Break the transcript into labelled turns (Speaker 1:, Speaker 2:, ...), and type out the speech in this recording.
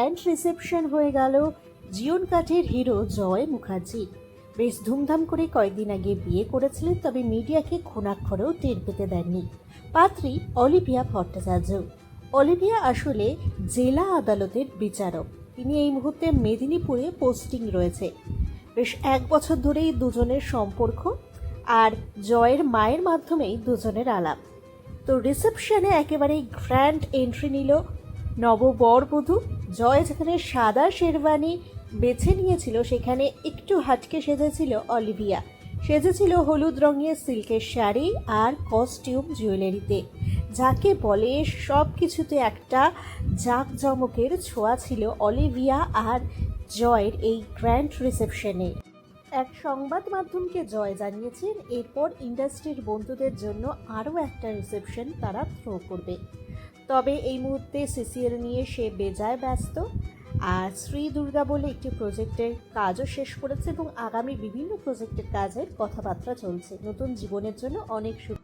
Speaker 1: Reception হয়ে গেল Jeon কাঠের হিরো জয় মুখার্জি। বেশ ধুমধাম করে কয়েকদিন আগে বিয়ে করেছিলেন, তবে মিডিয়াকে খোনাক্ষরেও টের পেতে দেননি। পাত্রী অলিভিয়া ভট্টাচার্য। অলিভিয়া আসলে জেলা আদালতের বিচারক। তিনি এই মুহূর্তে মেদিনীপুরে পোস্টিং রয়েছে। বেশ এক বছর ধরেই দুজনের সম্পর্ক আর জয়ের মায়ের মাধ্যমেই দুজনের আলাপ। তো রিসেপশনে একেবারেই গ্র্যান্ড এন্ট্রি নিল নববরবধূ জয় যেখানে সাদা শেরওয়ানি বেছে নিয়েছিল, সেখানে একটু হাটকে সেজেছিল অলিভিয়া। সেজেছিল হলুদ রঙের সিল্কের শাড়ি আর কস্টিউম জুয়েলারিতে। যাকে বলে সব কিছুতে একটা জাঁকজমকের ছোঁয়া ছিল অলিভিয়া আর জয়ের এই গ্র্যান্ড রিসেপশনে। এক সংবাদ মাধ্যমকে জয় জানিয়েছেন, এরপর ইন্ডাস্ট্রির বন্ধুদের জন্য আরও একটা রিসেপশন তারা থ্রো করবে। তবে এই মুহূর্তে সিসিএল নিয়ে সে বেজায় ব্যস্ত। আর শ্রী দুর্গা বলে একটি প্রজেক্টের কাজও শেষ করেছে এবং আগামী বিভিন্ন প্রজেক্টের কাজের কথাবার্তা চলছে। নতুন জীবনের জন্য অনেক শুভ